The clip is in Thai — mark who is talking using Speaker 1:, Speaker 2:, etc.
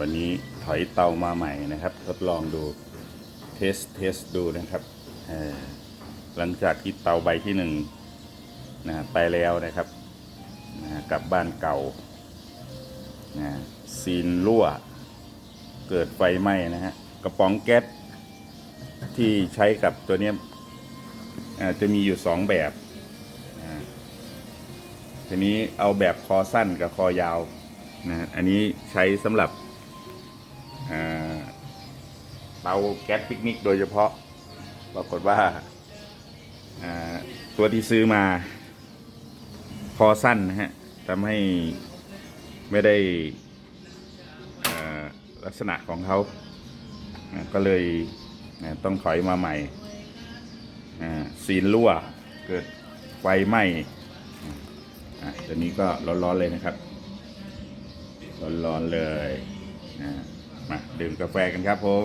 Speaker 1: วันนี้ถอยเตามาใหม่นะครับทดลองดูเทสเทสดูนะครับหลังจากที่เตาใบที่หนึ่งนะไปแล้วนะครับนะกลับบ้านเก่านะซีนรั่ว เกิดไฟไหม้นะฮะกระป๋องแก๊สที่ใช้กับตัวนี้จะมีอยู่สองแบบทีนี้เอาแบบคอสั้นกับคอยาวนะฮะอันนี้ใช้สำหรับ เตาแก๊สปิกนิกโดยเฉพาะปรากฏว่าตัวที่ซื้อมาคอสั้นนะฮะทำให้ไม่ได้ลักษณะของเขาก็เลยต้องถอยมาใหม่ซีนรั่วเกิดไฟไหม้อ่าตัวนี้ก็ร้อนๆเลยนะครับ ร้อนๆเลยมาดื่มกาแฟกันครับผม